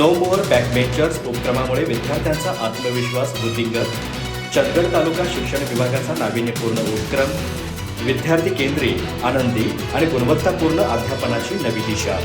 No mower बॅकबेंचर्स उपक्रमामुळे विद्यार्थ्यांचा आत्मविश्वास वृद्धिंगत चंदगड तालुका शिक्षण विभागाचा नाविन्यपूर्ण उपक्रम विद्यार्थी केंद्री आनंदी आणि गुणवत्तापूर्ण अध्यापनाची नवी दिशा.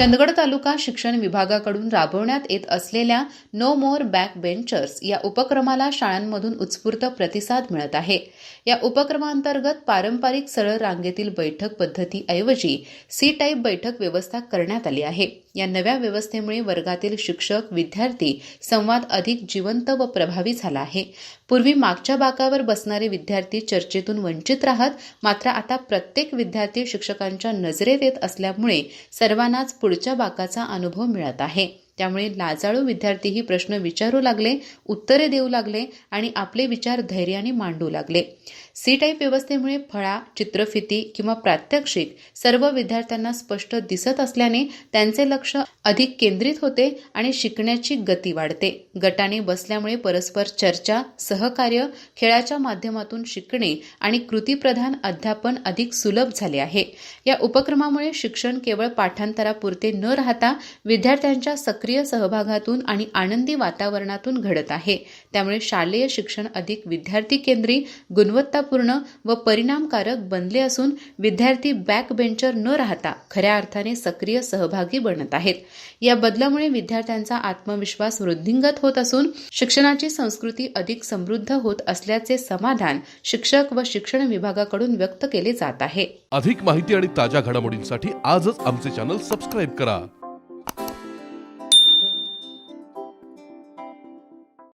चंदगड तालुका शिक्षण विभागाकडून राबवण्यात येत असलेल्या नो मोर बॅक बेंचर्स या उपक्रमाला शाळांमधून उत्स्फूर्त प्रतिसाद मिळत आहे. या उपक्रमांतर्गत पारंपरिक सरळ रांगेतील बैठक पद्धतीऐवजी सी टाईप बैठक व्यवस्था करण्यात आली आहे. या नव्या व्यवस्थेमुळे वर्गातील शिक्षक विद्यार्थी संवाद अधिक जिवंत व प्रभावी झाला आहे. पूर्वी मागच्या बाकावर बसणारे विद्यार्थी चर्चेतून वंचित राहत मात्र आता प्रत्येक विद्यार्थी शिक्षकांच्या नजरेत येत असल्यामुळे सर्वांनाच पुढच्या बाकाचा अनुभव मिळत आहे. त्यामुळे लाजाळू विद्यार्थीही प्रश्न विचारू लागले उत्तरे देऊ लागले आणि आपले विचार धैर्याने मांडू लागले. सी टाईप व्यवस्थेमुळे फळा चित्रफिती किंवा प्रात्यक्षिक सर्व विद्यार्थ्यांना स्पष्ट दिसत असल्याने त्यांचे लक्ष अधिक केंद्रित होते आणि शिकण्याची गती वाढते. गटाने बसल्यामुळे परस्पर चर्चा सहकार्य खेळाच्या माध्यमातून शिकणे आणि कृतीप्रधान अध्यापन अधिक सुलभ झाले आहे. या उपक्रमामुळे शिक्षण केवळ पाठांतरापुरते न राहता विद्यार्थ्यांच्या सक्रिय सहभागातून आणि आनंदी वातावरणातून घडत आहे. त्यामुळे शालेय शिक्षण अधिक विद्यार्थी केंद्री गुणवत्तापूर्ण व परिणामकारक बनले असून विद्यार्थी बॅक बेंचर न राहता खऱ्या अर्थाने सक्रिय सहभागी बनत आहेत. या बदलामुळे विद्यार्थ्यांचा आत्मविश्वास वृद्धिंगत होत असून शिक्षणाची संस्कृती अधिक समृद्ध होत असल्याचे समाधान शिक्षक व शिक्षण विभागाकडून व्यक्त केले जात आहे. अधिक माहिती आणि ताज्या घडामोडींसाठी आजच आमचे चॅनल सबस्क्राईब करा.